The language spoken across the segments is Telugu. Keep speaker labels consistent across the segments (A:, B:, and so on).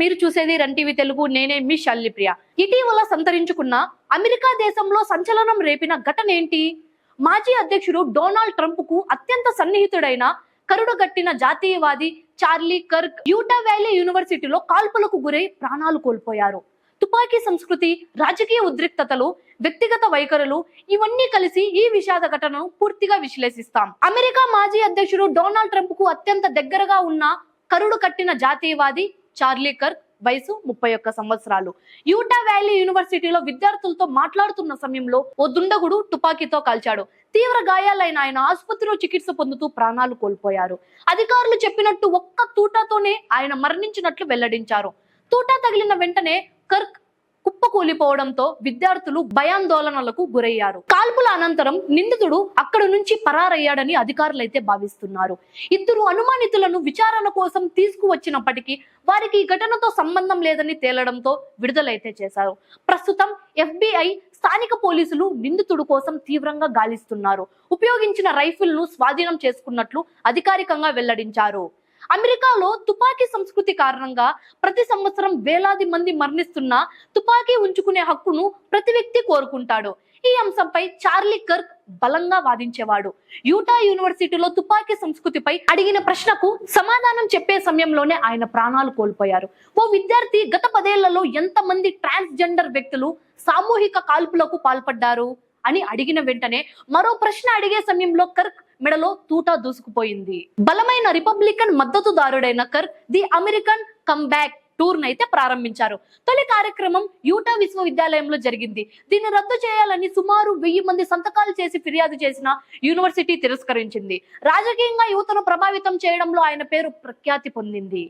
A: మీరు చూసేది రన్ టీవీ తెలుగు నేనే మీ శల్లిప్రియ ఇటీవల సంతరించుకున్న అమెరికా దేశంలో సంచలనం రేపిన ఘటన ఏంటి? మాజీ అధ్యక్షుడు డొనాల్డ్ ట్రంప్కు అత్యంత సన్నిహితుడైన కరుడుగట్టిన జాతీయవాది చార్లీ కర్క్ యూటా వ్యాలీ యూనివర్సిటీలో కాల్పులకు గురై ప్రాణాలు కోల్పోయారు. తుపాకీ సంస్కృతి రాజకీయ ఉద్రిక్తతలు వ్యక్తిగత వైఖరులు ఇవన్నీ కలిసి ఈ విషాద ఘటనను పూర్తిగా విశ్లేషిస్తాం. అమెరికా మాజీ అధ్యక్షుడు డొనాల్డ్ ట్రంప్కు అత్యంత దగ్గరగా ఉన్న కరుడు కట్టిన జాతీయవాది చార్లీ కర్క్ వయసు ముప్పై ఒక్క సంవత్సరాలు. యూటా వ్యాలీ యూనివర్సిటీలో విద్యార్థులతో మాట్లాడుతున్న సమయంలో ఓ దుండగుడు తుపాకీతో కాల్చాడు. తీవ్ర గాయాలైన ఆయన ఆసుపత్రిలో చికిత్స పొందుతూ ప్రాణాలు కోల్పోయారు. అధికారులు చెప్పినట్టు ఒక్క తూటాతోనే ఆయన మరణించినట్లు వెల్లడించారు. తూటా తగిలిన వెంటనే కర్క్ కుప్పకూలిపోవడంతో విద్యార్థులు భయాందోళనలకు గురయ్యారు. కాల్పుల అనంతరం నిందితుడు అక్కడి నుంచి పరారయ్యాడని అధికారులైతే భావిస్తున్నారు. ఇద్దరు అనుమానితులను విచారణ కోసం తీసుకువచ్చినప్పటికీ వారికి ఈ ఘటనతో సంబంధం లేదని తేలడంతో విడుదలైతే చేశారు. ప్రస్తుతం ఎఫ్బిఐ స్థానిక పోలీసులు నిందితుడు కోసం తీవ్రంగా గాలిస్తున్నారు. ఉపయోగించిన రైఫిల్ను స్వాధీనం చేసుకున్నట్లు అధికారికంగా వెల్లడించారు. అమెరికాలో తుపాకీ సంస్కృతి కారణంగా ప్రతి సంవత్సరం వేలాది మంది మరణిస్తున్నా తుపాకీ ఉంచుకునే హక్కును ప్రతి వ్యక్తి కోరుకుంటాడు. ఈ అంశంపై చార్లీ కర్క్ బలంగా వాదించేవాడు. యూటా యూనివర్సిటీలో తుపాకీ సంస్కృతిపై అడిగిన ప్రశ్నకు సమాధానం చెప్పే సమయంలోనే ఆయన ప్రాణాలు కోల్పోయారు. ఓ విద్యార్థి గత పదేళ్ళలో ఎంతమంది ట్రాన్స్జెండర్ వ్యక్తులు సామూహిక కాల్పులకు పాల్పడ్డారు అని అడిగిన వెంటనే మరో ప్రశ్న అడిగే సమయంలో కర్క్ మెడలో తూటా దూసుకుపోయింది. బలమైన రిపబ్లికన్ మద్దతుదారుడైన కర్ ది అమెరికన్ కమ్బ్యాక్ టూర్ అయితే ప్రారంభించారు. తొలి కార్యక్రమం యూటా విశ్వవిద్యాలయంలో జరిగింది. దీన్ని రద్దు చేయాలని సుమారు వెయ్యి మంది సంతకాలు చేసి ఫిర్యాదు చేసిన యూనివర్సిటీ తిరస్కరించింది. రాజకీయంగా యువతను ప్రభావితం చేయడంలో ఆయన పేరు ప్రఖ్యాతి పొందింది.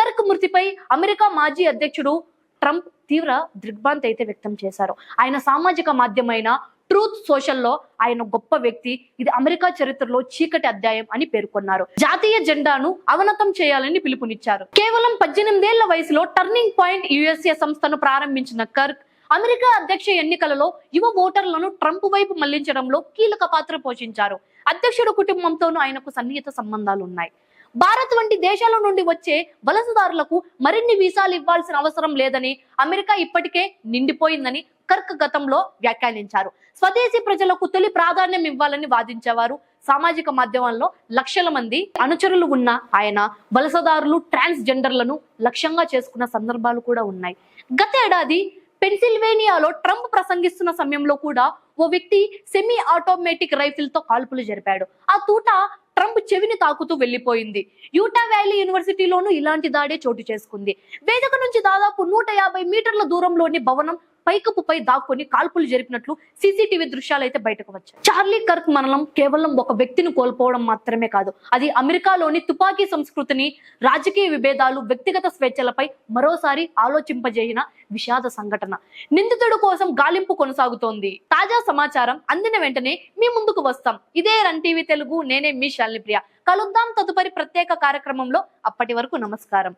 A: కర్క్ మృతిపై అమెరికా మాజీ అధ్యక్షుడు ట్రంప్ తీవ్ర దిగ్భ్రాంతి అయితే వ్యక్తం చేశారు. ఆయన సామాజిక మాధ్యమైన ట్రూత్ సోషల్లో ఆయన గొప్ప వ్యక్తి. ఇది అమెరికా చరిత్రలో చీకటి అధ్యాయం అని పేర్కొన్నారు. జాతీయ జెండాను అవనతం చేయాలని పిలుపునిచ్చారు. కేవలం పద్దెనిమిదేళ్ళ వయసులో టర్నింగ్ పాయింట్ యుఎస్ఏ సంస్థను ప్రారంభించిన కర్క్ అమెరికా అధ్యక్ష ఎన్నికలలో యువ ఓటర్లను ట్రంప్ వైపు మళ్ళించడంలో కీలక పాత్ర పోషించారు. అధ్యక్షుడు కుటుంబంతోనూ ఆయనకు సన్నిహిత సంబంధాలు ఉన్నాయి భారత్ వంటి దేశాల నుండి వచ్చే వలసదారులకు మరిన్ని వీసాలు ఇవ్వాల్సిన అవసరం లేదని అమెరికా ఇప్పటికే నిండిపోయిందని కర్క్ గతంలో వ్యాఖ్యానించారు. స్వదేశీ ప్రజలకు తొలి ప్రాధాన్యం ఇవ్వాలని వాదించేవారు సామాజిక మాధ్యమాల్లో లక్షల మంది అనుచరులు ఉన్న ఆయన వలసదారులు ట్రాన్స్ జెండర్లను లక్ష్యంగా చేసుకున్న సందర్భాలు కూడా ఉన్నాయి. గత ఏడాది పెన్సిల్వేనియాలో ట్రంప్ ప్రసంగిస్తున్న సమయంలో కూడా ఓ వ్యక్తి సెమీ ఆటోమేటిక్ రైఫిల్తో కాల్పులు జరిపాడు. ఆ తూట ట్రంప్ చెవిని తాకుతూ వెళ్ళిపోయింది యూటా వ్యాలీ యూనివర్సిటీలోనూ ఇలాంటి దాడే చోటు చేసుకుంది. వేదిక నుంచి దాదాపు నూట యాభై మీటర్ల దూరంలోని భవనం పైకప్పుపై దాక్కుని కాల్పులు జరిపినట్లు సీసీటీవీ దృశ్యాలు అయితే బయటకు వచ్చాయి. చార్లీ కర్క్ మరణం కేవలం ఒక వ్యక్తిని కోల్పోవడం మాత్రమే కాదు అది అమెరికాలోని తుపాకీ సంస్కృతిని రాజకీయ విభేదాలు వ్యక్తిగత స్వేచ్ఛలపై మరోసారి ఆలోచింపజేయన విషాద సంఘటన. నిందితుడు కోసం గాలింపు కొనసాగుతోంది. తాజా సమాచారం అందిన వెంటనే మీ ముందుకు వస్తాం. ఇదే రన్ టీవీ తెలుగు నేనే మీ శాలిని ప్రియ. కలుద్దాం తదుపరి ప్రత్యేక కార్యక్రమంలో. అప్పటి వరకు నమస్కారం.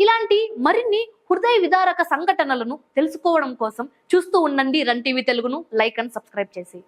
A: ఇలాంటి మరిన్ని హృదయ విదారక సంఘటనలను తెలుసుకోవడం కోసం చూస్తూ ఉండండి రన్ టీవీ తెలుగును. లైక్ అండ్ సబ్స్క్రైబ్ చేసి.